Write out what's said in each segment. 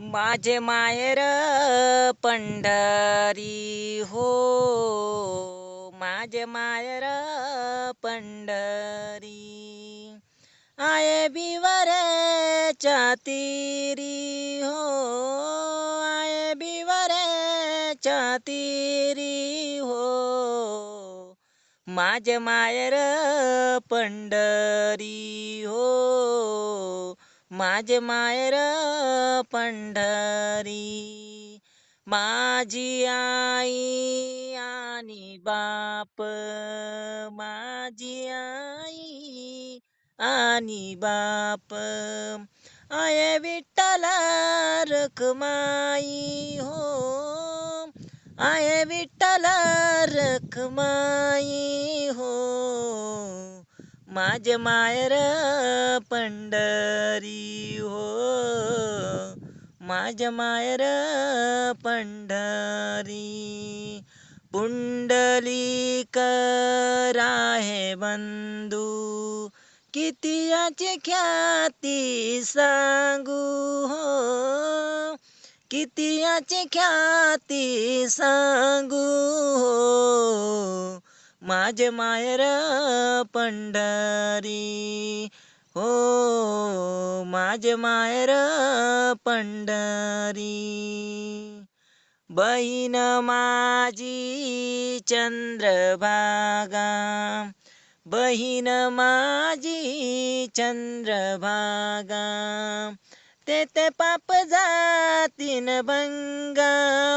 माझे मायर पंढरी हो. माझे मायर पंढरी. आये बिवरेच्या चातिरी हो. आये बिवरेच्या चातिरी हो. माझे मायर पंढरी हो. माझे मायर पंढरी माझी आई आणि बाप माझी आई आणि बाप. आय विठ्ठल रखमाई हो आय विठ्ठल रखमाई हो. माझे मायर पंढरी हो. माझे मायर पंढरी पुंडलिक राहे बंधू कितियाची ख्याती सांगू हो. कितियाची ख्याती सांगू माझे मायर पंढरी. हो माझे मायर पंढरी. बहीण माझी चंद्रभागा. बहीण माझी चंद्रभागा. ते ते पाप जातीन भंगा.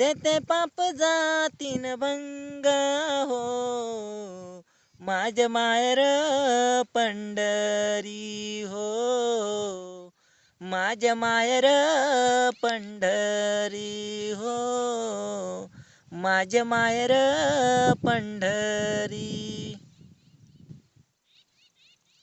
ते ते पाप जातीन भंग हो. माझ मायर पंढरी हो. माझ मायर पंढरी हो. माझ मायर पंढरी